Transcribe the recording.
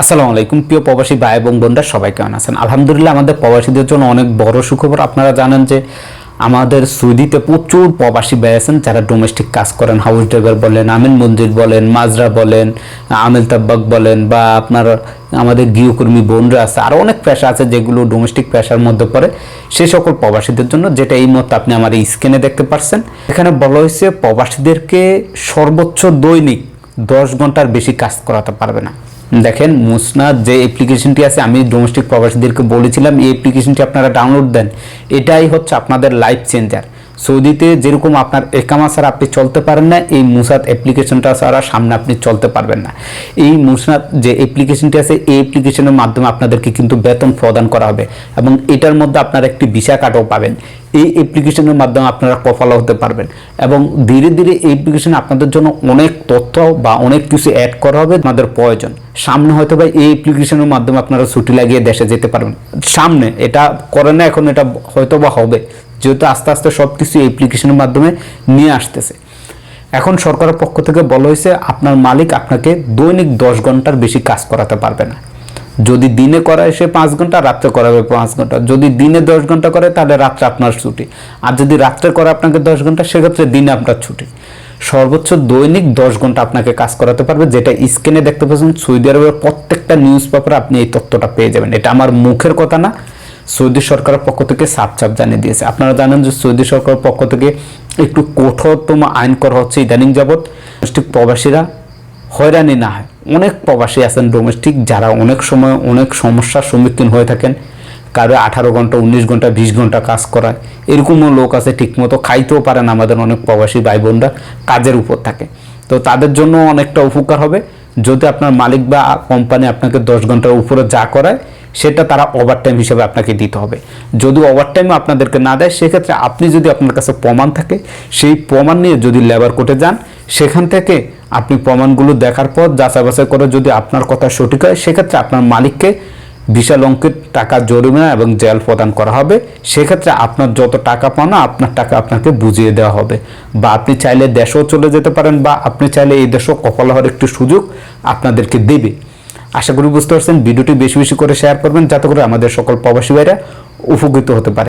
আসসালামু আলাইকুম, প্রিয় প্রবাসী ভাই এবং বোনরা, সবাই কেমন আছেন? আলহামদুলিল্লাহ, আমাদের প্রবাসীদের জন্য অনেক বড় সুখবর। আপনারা জানেন যে আমাদের সৌদিতে প্রচুর প্রবাসী ভাই আছেন যারা ডোমেস্টিক কাজ করেন হাউস ড্রাইভার বলেন, আমিন মঞ্জির বলেন, মাজরা বলেন, আমিল তাব্বাক বলেন, বা আপনার আমাদের গৃহকর্মী বোনরা আছে আরও অনেক পেশা আছে যেগুলো ডোমেস্টিক পেশার মধ্যে পড়ে। সে সকল প্রবাসীদের জন্য যেটা এই মুহূর্তে আপনি আমার স্ক্রিনে দেখতে পাচ্ছেন এখানে বলা হয়েছে প্রবাসীদেরকে সর্বোচ্চ দৈনিক দশ ঘণ্টার বেশি কাজ করাতে পারবে না। দেখেন মুসনাদ যে অ্যাপ্লিকেশনটি আছে, আমি ডোমেস্টিক প্রবাসীদেরকে বলেছিলাম, এই অ্যাপ্লিকেশনটি আপনারা ডাউনলোড দেন। এটাই হচ্ছে আপনাদের লাইফ চেঞ্জার সৌদিতে যেরকম আপনার একামা ছাড়া আপনি চলতে পারেন না, এই মুসাদ অ্যাপ্লিকেশনটা ছাড়া সামনে আপনি চলতে পারবেন না। এই মুসাদ যে অ্যাপ্লিকেশনটি আছে, এই অ্যাপ্লিকেশনের মাধ্যমে আপনাদেরকে কিন্তু বেতন প্রদান করা হবে এবং এটার মধ্যে আপনারা একটি ভিসা কার্ডও পাবেন। এই অ্যাপ্লিকেশনের মাধ্যমে আপনারা কফলা হতে পারবেন এবং ধীরে ধীরে এই অ্যাপ্লিকেশনে আপনাদের জন্য অনেক তথ্য বা অনেক কিছু অ্যাড করা হবে আপনাদের প্রয়োজন। সামনে হয়তো বা এই অ্যাপ্লিকেশনের মাধ্যমে আপনারা ছুটি লাগিয়ে দেশে যেতে পারবেন। সামনে এটা করে না, এখন এটা হয়তো বা হবে। যেহেতু আস্তে আস্তে সব কিছু অ্যাপ্লিকেশনের মাধ্যমে নিয়ে আসতেছে। এখন সরকারের পক্ষ থেকে বলা হয়েছে, আপনার মালিক আপনাকে দৈনিক দশ ঘণ্টার বেশি কাজ করাতে পারবে না। যদি দিনে করায় সে পাঁচ ঘণ্টা, রাত্রে করাবে পাঁচ ঘণ্টা। যদি দিনে দশ ঘণ্টা করে, তাহলে রাত্রে আপনার ছুটি। আর যদি রাত্রে করে আপনাকে দশ ঘণ্টা, সেক্ষেত্রে দিনে আপনার ছুটি। সর্বোচ্চ দৈনিক দশ ঘণ্টা আপনাকে কাজ করাতে পারবে, যেটা স্ক্রিনে দেখতে পাচ্ছেন, সৌদি আরবের প্রত্যেকটা নিউজ পেপারে আপনি এই তথ্যটা পেয়ে যাবেন। এটা আমার মুখের কথা না সৌদি সরকারের পক্ষ থেকে সাপ চাপ জানিয়ে দিয়েছে। আপনারা জানেন যে সৌদি সরকারের পক্ষ থেকে একটু কঠোরতম আইন করা হচ্ছে ইদানিং যাবৎ। ডোমেস্টিক প্রবাসীরা হয়রানি না হয়। অনেক প্রবাসী আছেন ডোমেস্টিক যারা অনেক সময় অনেক সমস্যার সম্মুখীন হয়ে থাকেন। কারও আঠারো ঘণ্টা, উনিশ ঘণ্টা, বিশ ঘণ্টা কাজ করায়। এরকমও লোক আছে ঠিকমতো খাইতেও পারেন আমাদের অনেক প্রবাসী ভাই বোনরা কাজের উপর থাকে। তো তাদের জন্য অনেকটা উপকার হবে। যদি আপনার মালিক বা কোম্পানি আপনাকে দশ ঘণ্টার উপরে যা করায় সেটা তারা ওভারটাইম হিসেবে আপনাকে দিতে হবে। যদি ওভারটাইম আপনাদেরকে না দেয়, সেক্ষেত্রে আপনি যদি আপনার কাছে প্রমাণ থাকে, সেই প্রমাণ নিয়ে যদি লেবার কোর্টে যান, সেখান থেকে আপনি প্রমাণগুলো দেখার পর যাচাই বাছাই করে যদি আপনার কথা সঠিক হয়, সেক্ষেত্রে আপনার মালিককে বিশাল অঙ্কের টাকা জরিমানা এবং জেল প্রদান করা হবে। সেক্ষেত্রে আপনার যত টাকা পাওনা আপনার টাকা আপনাকে বুঝিয়ে দেওয়া হবে। বা আপনি চাইলে দেশেও চলে যেতে পারেন, বা আপনি চাইলে এই দেশেও কপাল হওয়ার একটি সুযোগ আপনাদেরকে দেবে। আশা করি বুঝতে পারছেন। ভিডিওটি বেশি বেশি করে শেয়ার করবেন। যাতে করে আমাদের সকল প্রবাসী ভাইরা উপকৃত হতে পারে।